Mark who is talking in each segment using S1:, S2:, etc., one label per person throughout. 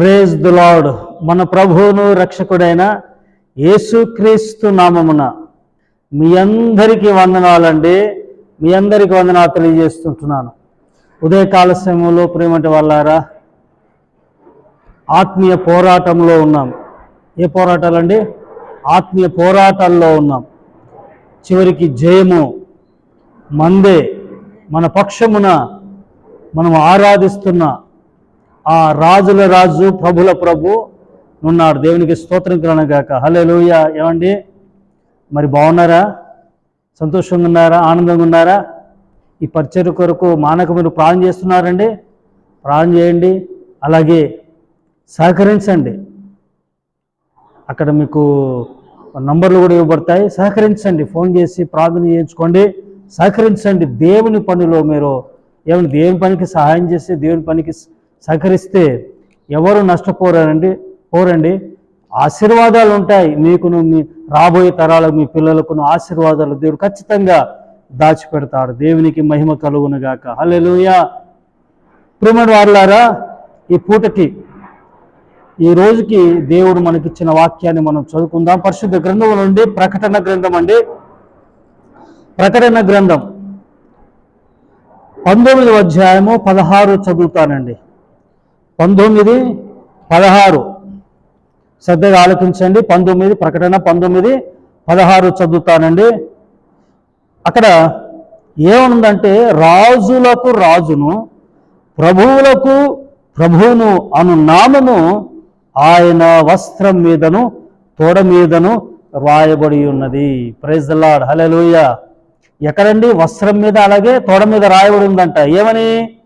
S1: Praise the lord మన ప్రభువును రక్షకుడైన యేసుక్రీస్తు నామమున మీ అందరికీ వందనాలండి. మీ అందరికీ వందనాలు తెలియజేస్తుంటున్నాను. ఉదయకాల సమయంలో ప్రేమటి వాళ్ళారా ఆత్మీయ పోరాటంలో ఉన్నాం. ఏ పోరాటాలండి? ఆత్మీయ పోరాటాల్లో ఉన్నాం. చివరికి జయము మందే మన పక్షమున మనం ఆరాధిస్తున్న ఆ రాజుల రాజు ప్రభుల ప్రభు ఉన్నాడు దేవునికి స్తోత్రం కలనగాక లూయ ఏమండి? మరి బాగున్నారా? సంతోషంగా ఉన్నారా? ఆనందంగా ఉన్నారా? ఈ పరిచయ కొరకు మానక మీరు ప్రాణం చేస్తున్నారండి. ప్రాణం చేయండి. అలాగే సహకరించండి. అక్కడ మీకు నంబర్లు కూడా ఇవ్వబడతాయి. సహకరించండి. ఫోన్ చేసి ప్రార్థన చేయించుకోండి. సహకరించండి. దేవుని పనిలో మీరు ఏమైనా దేవుని పనికి సహాయం చేసి దేవుని పనికి సహకరిస్తే ఎవరు నష్టపోరండి పోరండి. ఆశీర్వాదాలు ఉంటాయి. మీకును మీ రాబోయే తరాలకు మీ పిల్లలకును ఆశీర్వాదాలు దేవుడు ఖచ్చితంగా దాచిపెడతాడు. దేవునికి మహిమ కలుగునుగాక గాక. ప్రిమడి ప్రియమైన వారులారా ఈ పూటకి ఈ రోజుకి దేవుడు మనకిచ్చిన వాక్యాన్ని మనం చదువుకుందాం. పరిశుద్ధ గ్రంథం నుండి ప్రకటన గ్రంథం అండి. ప్రకటన గ్రంథం పంతొమ్మిది అధ్యాయము పదహారు చదువుతానండి. పంతొమ్మిది పదహారు. శ్రద్ధగా ఆలోచించండి. పంతొమ్మిది ప్రకటన పంతొమ్మిది పదహారు చదువుతానండి. అక్కడ ఏముందంటే రాజులకు రాజును ప్రభువులకు ప్రభువును అను నామము ఆయన వస్త్రం మీదను తోడ మీదను రాయబడి ఉన్నది. ప్రైజ్ లాడ్ లార్డ్ ఎక్కడండి? వస్త్రం మీద అలాగే తోడ మీద రాయబడి ఉందంట. ఏమని?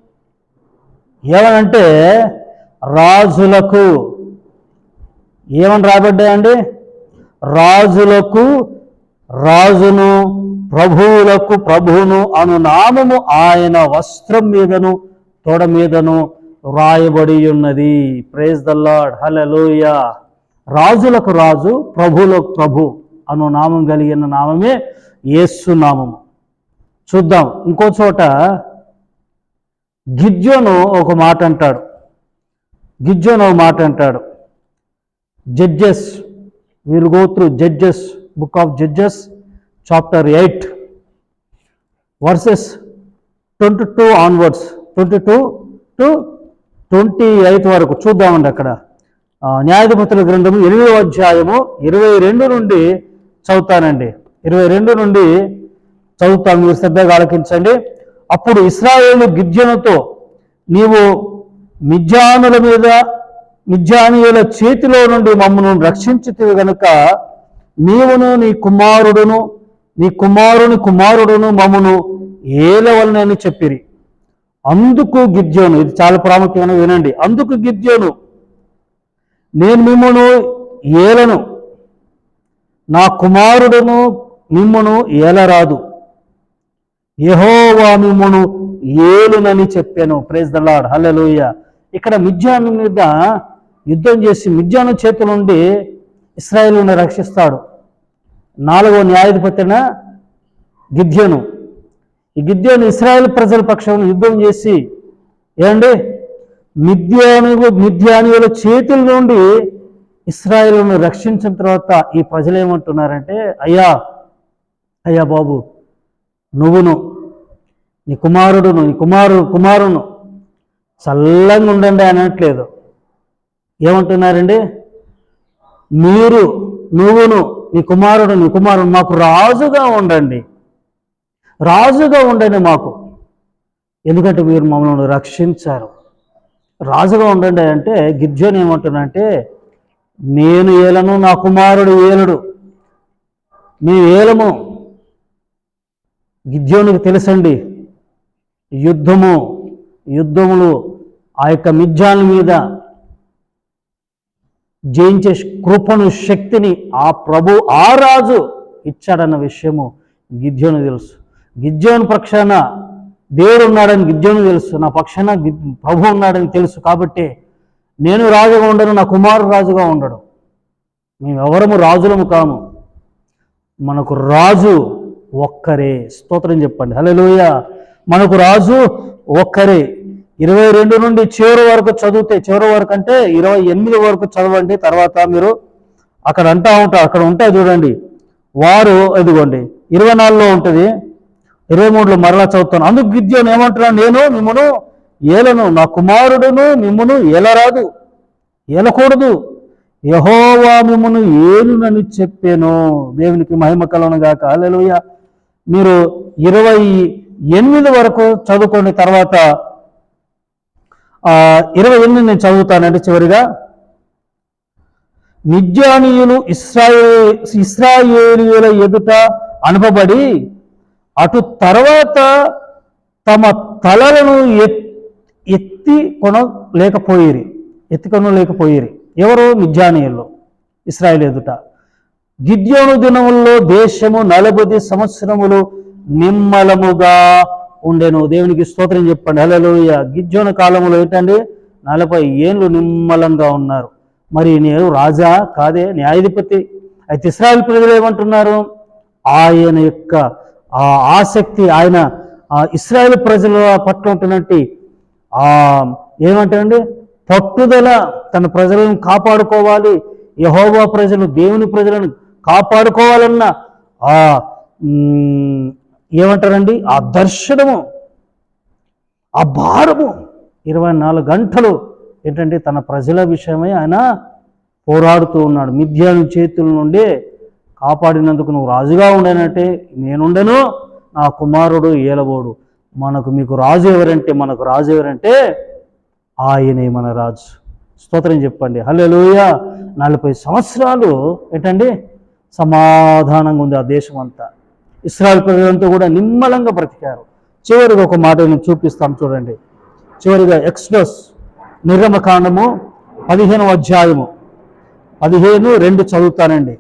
S1: ఏమనంటే రాజులకు ఏమని రాబడ్డాయండి రాజులకు రాజును ప్రభువులకు ప్రభువును అను నామము ఆయన వస్త్రం మీదను తోడ మీదను రాయబడి ఉన్నది. ప్రేజ్ ద లార్డ్ రాజులకు రాజు ప్రభువులకు ప్రభు అను నామం కలిగిన నామమే యేసు నామము. చూద్దాం. ఇంకో చోట గిద్యోను ఒక మాట అంటాడు. గిజ్జోన్ ఒక మాట అంటాడు. Judges will go through judges book of judges chapter eight verses twenty two onwards twenty two to twenty eighth వరకు చూద్దామండి అక్కడ. ఆ, న్యాయాధిపతుల గ్రంథము ఎనిమిదవ అధ్యాయము ఇరవై రెండు నుండి చదువుతానండి. ఇరవై రెండు నుండి చదువుతాను. మీరు శ్రద్ధగా ఆలకించండి. అప్పుడు ఇస్రాయేలు గిద్యనుతో నీవు మిజ్జానుల మీద మిజ్జానీయుల చేతిలో నుండి మమ్మను రక్షించితివి గనుక నీవును నీ కుమారుడును నీ కుమారుని కుమారుడును మమ్మను ఏలవలనని చెప్పిరి. అందుకు గిద్యోను ఇది చాలా ప్రాముఖ్యమైన వినండి. అందుకు గిద్యోను నేను మిమ్మను ఏలను నా కుమారుడును మిమ్మను ఏలరాదు. యెహోవా మిమ్మను ఏలునని చెప్పాను. ప్రేజ్ ద లార్డ్ హల్లెలూయ ఇక్కడ మిజ్జాను మీద యుద్ధం చేసి మిజ్జాను చేతుల నుండి ఇస్రాయేలును రక్షిస్తాడు. నాలుగో న్యాయాధిపతిన గిద్యోను. ఈ గిద్యోను ఇస్రాయేల్ ప్రజల పక్షంలో యుద్ధం చేసి ఏమండి? మిథ్యాను మిథ్యానుల చేతుల నుండి ఇస్రాయేల్ను రక్షించిన తర్వాత ఈ ప్రజలు ఏమంటున్నారంటే అయ్యా అయ్యా బాబు నువ్వును నీ కుమారుడును నీ కుమారు కుమారును చల్లంగా ఉండండి అనట్లేదు. ఏమంటున్నారండి? మీరు నువ్వును నీ కుమారుడు నీ కుమారుడు మాకు రాజుగా ఉండండి. రాజుగా ఉండండి మాకు. ఎందుకంటే మీరు మమ్మల్ని రక్షించారు. రాజుగా ఉండండి అంటే గిర్జోని ఏమంటున్నాడంటే నేను ఏలను నా కుమారుడు ఏలుడు. మీ ఏలము గిద్యోనికి తెలుసండి. యుద్ధము యుద్ధములు ఆ యొక్క మిథ్యాల మీద జయించే కృపను శక్తిని ఆ ప్రభు ఆ రాజు ఇచ్చాడన్న విషయము గిద్యోను తెలుసు. గిద్యోను పక్షాన దేవుడు ఉన్నాడని గిద్యోను తెలుసు. నా పక్షాన ప్రభు ఉన్నాడని తెలుసు కాబట్టి నేను రాజుగా ఉండను నా కుమారుడు రాజుగా ఉండడు. మేమెవరము రాజులము కాము. మనకు రాజు ఒక్కరే. స్తోత్రం చెప్పండి. హలో మనకు రాజు ఒక్కరే. ఇరవై రెండు నుండి చివరి వరకు చదివితే చివరి వరకు అంటే ఇరవై ఎనిమిది వరకు చదవండి తర్వాత మీరు అక్కడ అంటా ఉంటారు అక్కడ ఉంటాయి చూడండి. వారు ఇదిగోండి ఇరవై నాలుగులో ఉంటుంది ఇరవై మూడులో మరలా చదువుతాను. అందుకు గిద్యోను ఏమంటున్నాను నేను మిమ్మను ఏలను నా కుమారుడును మిమ్మను ఏలరాదు ఏలకూడదు. యహోవా మిమ్మను ఏలునని చెప్పాను. దేవునికి మహిమ కలను గాక. హల్లెలూయా. మీరు ఇరవై ఎనిమిది వరకు చదువుకొని తర్వాత ఇరవై ఎనిమిది నేను చదువుతానండి చివరిగా. మిద్యానీయులు ఇస్రాయే ఇస్రాయేలీయుల ఎదుట అనుపబడి అటు తర్వాత తమ తలలను ఎత్- ఎత్తి కొనలేకపోయిరి ఎత్తికొన లేకపోయిరి. ఎవరు? మిద్యానీయులు ఇస్రాయేల్ ఎదుట. గిద్యోను దినముల్లో దేశము నలభై సంవత్సరములు నిమ్మలముగా ఉండేను. దేవునికి స్తోత్రం చెప్పండి. హలలోయ గిజ్జోన కాలంలో ఏంటండి? నలభై ఏళ్ళు నిమ్మలంగా ఉన్నారు. మరి నేను రాజా కాదే? న్యాయాధిపతి అయితే ఇస్రాయల్ ప్రజలు ఏమంటున్నారు? ఆయన యొక్క ఆ ఆసక్తి ఆయన ఆ ప్రజల పట్ల ఉంటున్నట్టు ఆ ఏమంటారండి? పట్టుదల తన ప్రజలను కాపాడుకోవాలి. యహోవా ప్రజలు దేవుని ప్రజలను కాపాడుకోవాలన్న ఆ ఏమంటారండి? ఆ దర్శనము ఆ భారము. ఇరవై నాలుగు గంటలు ఏంటంటే తన ప్రజల విషయమై ఆయన పోరాడుతూ ఉన్నాడు. మిథ్యాను చేతుల నుండి కాపాడినందుకు నువ్వు రాజుగా ఉండనంటే నేనుండను నా కుమారుడు ఏలబోడు. మనకు మీకు రాజు ఎవరంటే మనకు రాజు ఎవరంటే ఆయనే మన రాజు. స్తోత్రం చెప్పండి. హల్లెలూయ. నలభై సంవత్సరాలు ఏంటండి? సమాధానంగా ఉంది ఆ దేశం అంతా ఇస్రాయల్ ప్రజలంతా కూడా నిమ్మలంగా బ్రతికారు. చివరిగా ఒక మాట నేను చూపిస్తాం చూడండి. చివరిగా ఎక్స్ప్రెస్ నిర్గమకాండము పదిహేను అధ్యాయము. పదిహేను రెండు చదువుతానండి.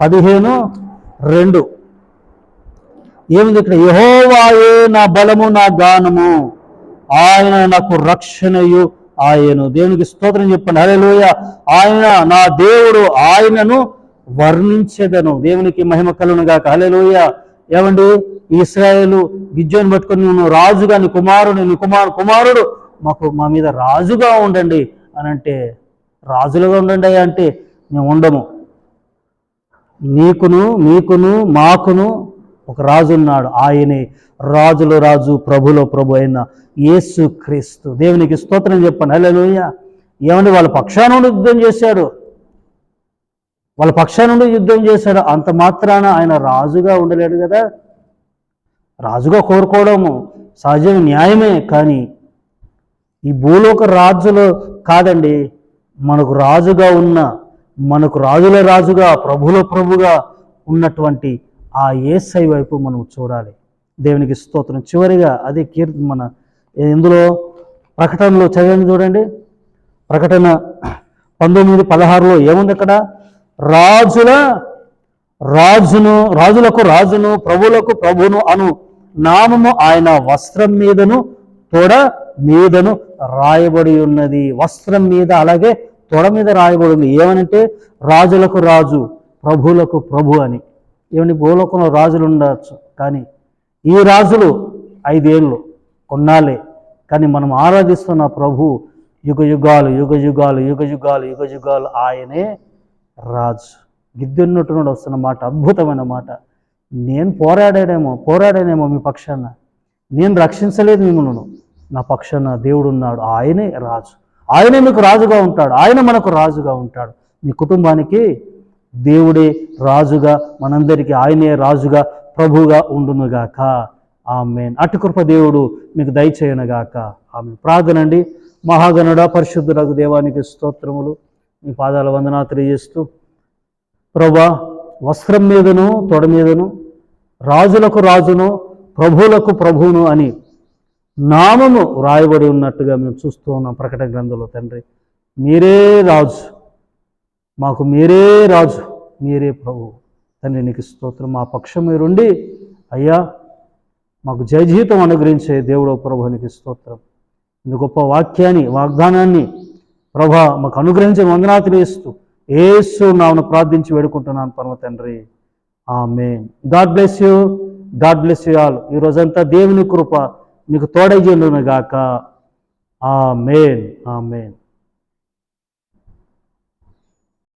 S1: పదిహేను రెండు. ఏమిది ఇక్కడ? యహోవాయే నా బలము నా గానము. ఆయన నాకు రక్షణయు ఆయను దేవునికి స్తోత్రం చెప్పండి. హల్లెలూయ. ఆయన నా దేవుడు ఆయనను వర్ణించేదను. దేవునికి మహిమ కలును గాక. హల్లెలూయ. ఏమండి? ఇస్రాయేలు గిజ్జోని పట్టుకొని నువ్వు రాజుగా నీ కుమారుడు నీ కుమారు కుమారుడు మాకు మా మీద రాజుగా ఉండండి అని అంటే రాజులుగా ఉండండి అయ్యా అంటే మేము ఉండము. నీకును మీకును మాకును ఒక రాజు ఉన్నాడు. ఆయనే రాజుల రాజు ప్రభులో ప్రభు అయిన యేసు క్రీస్తు దేవునికి స్తోత్రం చెప్పండి. హల్లెలూయా. ఏమండి? వాళ్ళ పక్షాన యుద్ధం చేశాడు. వాళ్ళ పక్షాన నుండి యుద్ధం చేశాడు. అంత మాత్రాన ఆయన రాజుగా ఉండలేడు కదా. రాజుగా కోరుకోవడము సహజం న్యాయమే. కానీ ఈ భూలోక రాజులు కాదండి. మనకు రాజుగా ఉన్న మనకు రాజుల రాజుగా ప్రభుల ప్రభుగా ఉన్నటువంటి ఆ ఏసై వైపు మనం చూడాలి. దేవునికి స్తోత్రం. చివరిగా అదే కీర్తి మన ఇందులో ప్రకటనలో చదివింది చూడండి. ప్రకటన పంతొమ్మిది పదహారులో ఏముంది అక్కడ? రాజుల రాజును రాజులకు రాజును ప్రభులకు ప్రభును అను నామము ఆయన వస్త్రం మీదను తొడ మీదను రాయబడి ఉన్నది. వస్త్రం మీద అలాగే తొడ మీద రాయబడి ఉంది. ఏమనంటే రాజులకు రాజు ప్రభులకు ప్రభు అని. ఏమని భూలోకంలో రాజులు ఉండవచ్చు కానీ ఈ రాజులు ఐదేళ్ళు కొన్నాళ్ళే. కానీ మనం ఆరాధిస్తున్న ప్రభు యుగ యుగాలు యుగ యుగాలు యుగ యుగాలు యుగ యుగాలు ఆయనే రాజు గిద్దెన్నట్టు నుండి వస్తున్న మాట అద్భుతమైన మాట. నేను పోరాడాడేమో పోరాడానేమో మీ పక్షాన. నేను రక్షించలేదు మిమ్మల్ని. నా పక్షాన దేవుడు ఉన్నాడు ఆయనే రాజు. ఆయనే మీకు రాజుగా ఉంటాడు. ఆయన మనకు రాజుగా ఉంటాడు. మీ కుటుంబానికి దేవుడే రాజుగా మనందరికీ ఆయనే రాజుగా ప్రభుగా ఉండునుగాక. ఆమె అటుకృప దేవుడు మీకు దయచేయనుగాక. ఆమె ప్రార్థనండి. మహాగణుడ పరిశుద్ధులకు దేవానికి స్తోత్రములు. మీ పాదాల వందనాలు తెలియజేస్తూ ప్రభా వస్త్రం మీదను తొడ మీదను రాజులకు రాజును ప్రభువులకు ప్రభువును అని నామము రాయబడి ఉన్నట్టుగా మేము చూస్తూ ఉన్నాం ప్రకటన గ్రంథంలో తండ్రి. మీరే రాజు. మాకు మీరే రాజు. మీరే ప్రభు. తండ్రి నీకు స్తోత్రం. మా పక్షం మీరుండి అయ్యా మాకు జయజీతం అనుగ్రహించే దేవుడు ప్రభునికి స్తోత్రం. ఇందు గొప్ప వాక్యాన్ని వాగ్దానాన్ని ప్రభా మాకు అనుగ్రహించే వందనాలు వేస్తూ ఏసు నామను ప్రార్థించి వేడుకుంటున్నాను పరమ తండ్రి. ఆమె God bless you. God bless you all. ఈ రోజంతా దేవుని కృప మీకు తోడైజేండును గాక ఆ మేమ్ ఆ మేన్